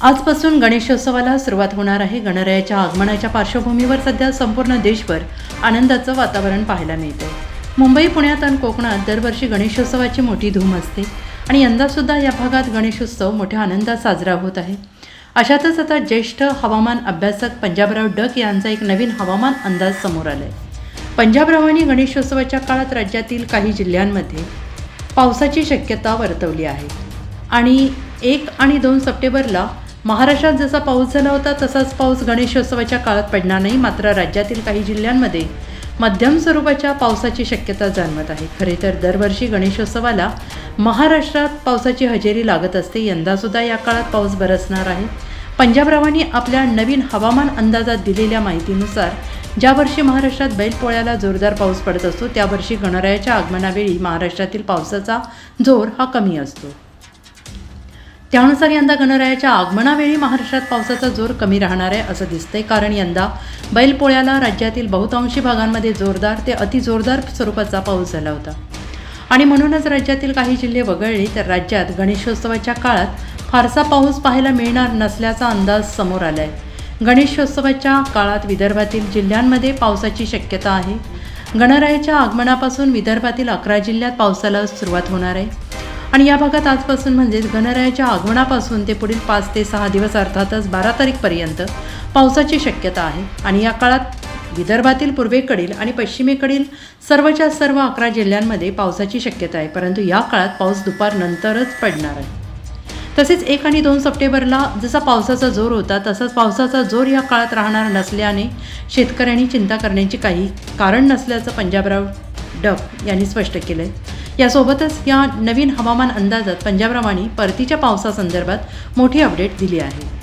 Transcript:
आजपासून गणेशोत्सवाला सुरुवात होणार आहे. गणरायाच्या आगमनाच्या पार्श्वभूमीवर सध्या संपूर्ण देशभर आनंदाचं वातावरण पाहायला मिळतं मुंबई पुण्यात आणि कोकणात दरवर्षी गणेशोत्सवाची मोठी धूम असते आणि यंदासुद्धा या भागात गणेशोत्सव मोठ्या आनंदात साजरा होत आहे. अशातच आता ज्येष्ठ हवामान अभ्यासक पंजाबराव डक यांचा एक नवीन हवामान अंदाज समोर आला आहे पंजाबरावांनी गणेशोत्सवाच्या काळात राज्यातील काही जिल्ह्यांमध्ये पावसाची शक्यता वर्तवली आहे आणि एक आणि दोन सप्टेंबरला महाराष्ट्रात जसा पाऊस झाला होता तसाच पाऊस गणेशोत्सवाच्या काळात पडणार नाही मात्र राज्यातील काही जिल्ह्यांमध्ये मध्यम स्वरूपाच्या पावसाची शक्यता जाणवत आहे. खरे तर दरवर्षी गणेशोत्सवाला महाराष्ट्रात पावसाची हजेरी लागत असते. यंदासुद्धा या काळात पाऊस बरसणार आहे. पंजाबरावांनी आपल्या नवीन हवामान अंदाजात दिलेल्या माहितीनुसार ज्या वर्षी महाराष्ट्रात बैलपोळ्याला जोरदार पाऊस पडत असतो त्या वर्षी गणरायाच्या आगमनावेळी महाराष्ट्रातील पावसाचा जोर हा कमी असतो. त्यानुसार यंदा गणरायाच्या आगमनावेळी महाराष्ट्रात पावसाचा जोर कमी राहणार आहे असं दिसतंय. कारण यंदा बैलपोळ्याला राज्यातील बहुतांशी भागांमध्ये जोरदार ते अतिजोरदार स्वरूपाचा पाऊस झाला होता. आणि म्हणूनच राज्यातील काही जिल्हे वगळले तर राज्यात गणेशोत्सवाच्या काळात फारसा पाऊस पाहायला मिळणार नसल्याचा अंदाज समोर आला आहे गणेशोत्सवाच्या काळात विदर्भातील जिल्ह्यांमध्ये पावसाची शक्यता आहे. गणरायाच्या आगमनापासून विदर्भातील अकरा जिल्ह्यात पावसाला सुरुवात होणार आहे. आणि या भागात आजपासून म्हणजेच गणरायाच्या आगमनापासून ते पुढील पाच ते सहा दिवस अर्थातच बारा तारीखपर्यंत पावसाची शक्यता आहे. आणि या काळात विदर्भातील पूर्वेकडील आणि पश्चिमेकडील सर्वच्या सर्व अकरा जिल्ह्यांमध्ये पावसाची शक्यता आहे. परंतु या काळात पाऊस दुपारनंतरच पडणार आहे. तसेच एक आणि दोन सप्टेंबरला जसा पावसाचा जोर होता तसाच पावसाचा जोर या काळात राहणार नसल्याने शेतकऱ्यांनी चिंता करण्याची काही कारण नसल्याचं पंजाबराव डब यांनी स्पष्ट केलं आहे यासोबतच या नवीन हवामान अंदाजात पंजाबरावांनी परतीच्या पावसासंदर्भात मोठी अपडेट दिली आहे.